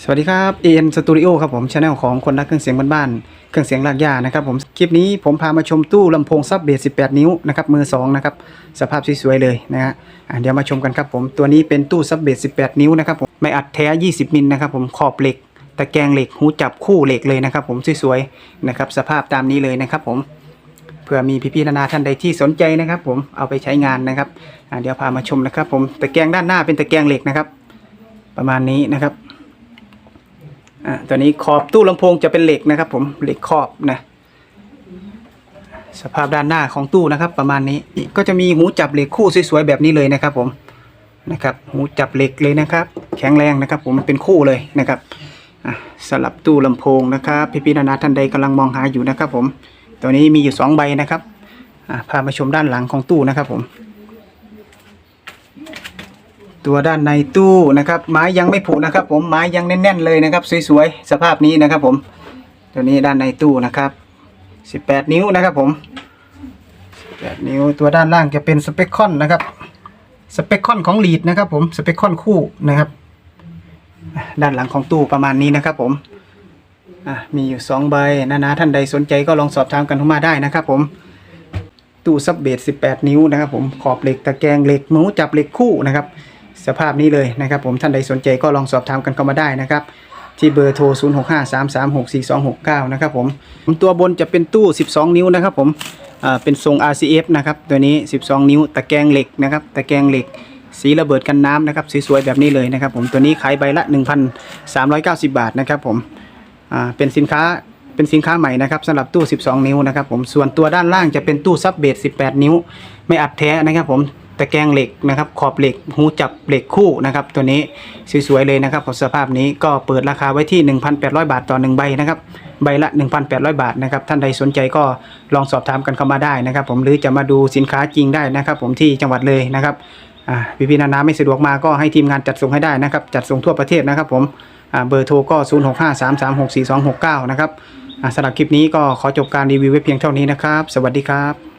สวัสดีครับ EN Studio ครับผมช anel ของคนรักเครื่องเสียงบ้านๆเครื่องเสียงลากย่านะครับผมคลิปนี้ผมพามาชมตู้ลำโพงซับเบส18 นิ้วนะครับมือ2นะครับสภาพสวยๆเลยนะฮะอะเดี๋ยวมาชมกันครับผมตัวนี้เป็นตู้ซับเบส18 นิ้วนะครับผมไม่อัดแท้ 20 มิลนะครับผมขอบเหล็ก ตะแกรงเหล็กหูจับคู่เหล็กเลยนะครับผมสวยๆนะครับสภาพตามนี้เลยนะครับผมเผื่อมีพี่ๆนานาท่านใดที่สนใจนะครับ ผมเอาไปใช้งานนะครับอะเดี๋ยวพามาชมนะครับผมตะแกรงด้านหน้าเป็นตะแกรงเหล็กนะครับ ประมาณนี้นะครับ อ่าตัวนี้ขอบตู้ลำโพงจะเป็นเหล็กนะครับ ผมเหล็กขอบนะ สภาพด้านหน้าของตู้นะครับ ประมาณนี้ก็จะมีหูจับเหล็กคู่สวยๆแบบนี้เลยนะครับ ผมนะครับ หูจับเหล็กเลยนะครับ แข็งแรงนะครับ ผมเป็นคู่เลยนะครับอะสลับตู้ลำโพงนะครับพี่ๆนานาท่านใดกำลังมองหาอยู่นะครับ ผมตัวนี้มีอยู่สองใบนะครับอะพามาชมด้านหลังของตู้นะครับผม ตัวด้านในตู้นะครับ ไม้ยังไม่ผุนะครับ ผมไม้ยังแน่นๆเลยนะครับ สวยๆสภาพนี้นะครับ ผม ตัวนี้ด้านในตู้นะครับ 18 นิ้วนะครับ ผม18นิ้วตัวด้านล่างจะเป็นสเปคคอนนะครับสเปคคอนของลีดนะครับ ผมสเปคคอนคู่นะครับ ด้านหลังของตู้ประมาณนี้นะครับ ผมมีอยู่ 2 ใบนะนะท่านใดสนใจก็ลองสอบถามกันเข้ามาได้นะครับ ผมตู้ซับเบส18 นิ้วนะครับ ผมขอบเหล็กตะแกรงเหล็กหมูจับเหล็กคู่นะครับ สภาพนี้เลยนะครับ ผมท่านใดสนใจก็ลองสอบถามกันเข้ามาได้นะครับที่เบอร์โทร 0653364269 นะครับผมตัวบนจะเป็นตู้ 12 นิ้วนะครับผมเป็นทรง RCF นะครับ ตัวนี้ 12 นิ้ว ตะแกรงเหล็กนะครับ ตะแกรงเหล็ก สีระเบิดกันน้ำนะครับ สวยๆ แบบนี้เลยนะครับผม ตัวนี้ขายใบละ 1,390 บาทนะครับผมเป็นสินค้า เป็นสินค้าใหม่นะครับสำหรับตู้ 12 นิ้วนะครับผม ส่วนตัวด้านล่างจะเป็นตู้ซับเบส18 นิ้ว ไม่อัดแท้นะครับผม ตะแกรงเหล็กนะครับ ขอบเหล็กหูจับเหล็กคู่นะครับ ตัวนี้สวยๆเลยนะครับของสภาพนี้ก็เปิดราคาไว้ที่ 1,800 บาทต่อ 1 ใบนะครับ ใบละ 1,800 บาทนะครับ ท่านใดสนใจก็ลองสอบถามกันเข้ามาได้นะครับ ผมหรือจะมาดูสินค้าจริงได้นะครับ ผมที่จังหวัดเลยนะครับอ่าพี่พี่ๆนานาไม่สะดวกมาก็ให้ทีมงานจัดส่งให้ได้นะครับ จัดส่งทั่วประเทศนะครับ ผมอ่าเบอร์โทรก็ 0653364269 นะครับอ่าสำหรับคลิปนี้ก็ขอจบการรีวิวไว้เพียงเท่านี้นะครับ สวัสดีครับ